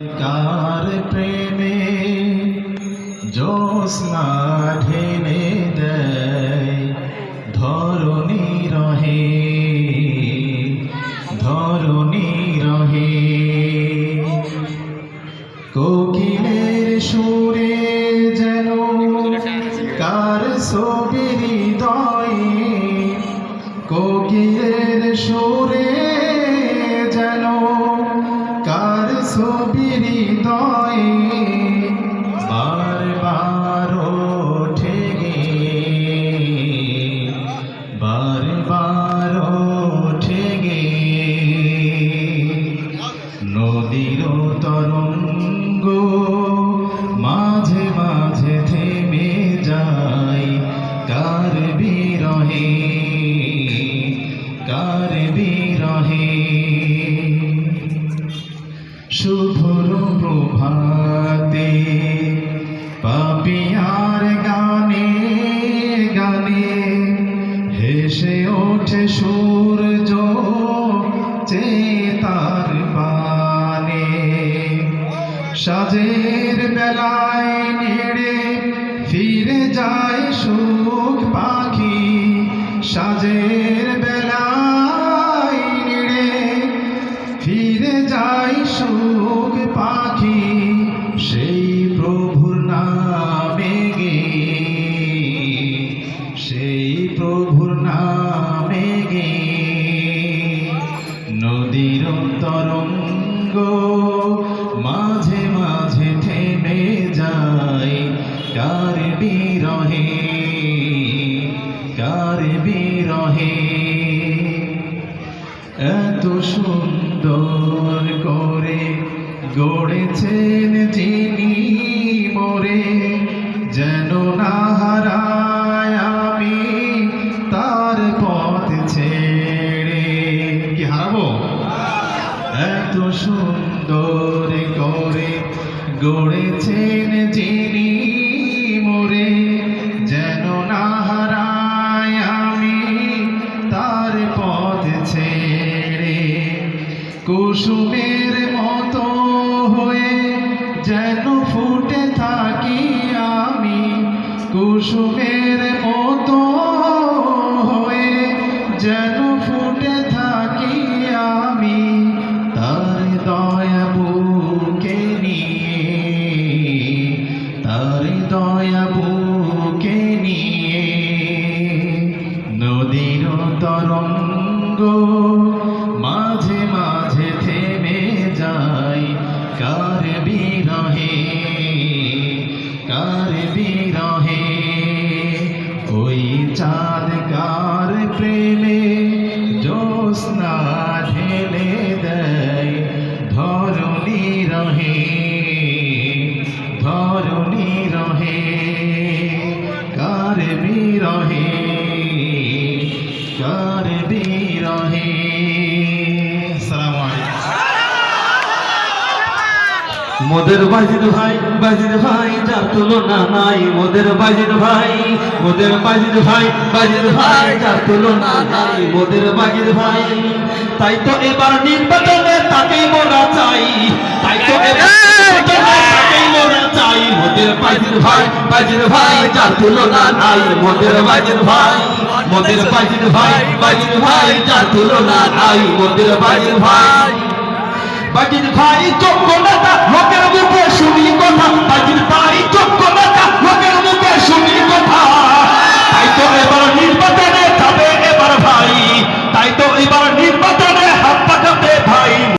কার প্রেমে জ্যোৎস্না ঢেলে দেয়? ধরণী রহে ধরণী রহে। কোকিলের সুরে যেন কার ছবি হৃদয়ে, কোকিলের সুরে বিরহে শুভর প্রভাতে পাপিয়ার গানে গানে হেসে ওঠে সূর্য চেতার পানে সাজের বেলায় নেড়ে ফিরে যায় সুখ পাখি, সাজের তরঙ্গ মাঝে মাঝে থেমে যায়। কার বিরহে কার বিরহে? এত সুন্দর করে গড়েছেন গড়েছেন যিনি মোরে, যেন না হারায় আমি তার পথ ছেড়ে। কুসুমের মতো হয়ে যেন ফুটে থাকি আমি কুসুমের তরঙ্গ মাঝে মাঝে থেমে যায়। কার বিরহে কার বিরহে, ওই চাঁদ কার প্রেমে জ্যোৎস্না ঢেলে দেয়। ধরণী রহে ধরণী রহে, কার বিরহে মোদের বাজির ভাই বাজির ভাই, যার তুলনা নাই মোদের বাজির ভাই। মোদের বাজির ভাই বাজির ভাই, যার তুলনা নাই মোদের বাজির ভাই। তাই তো এবার নির্বাচনে তাকেই মোরা চাই। তাই তো মোরা চাই। মোদের বাজির ভাই বাজির ভাই, যার তুলনা নাই মোদের বাজির ভাই। মোদের বাজির ভাই বাজির ভাই যার তুলনা নাই মোদের বাজির ভাই। বাজির ভাই যোগ্য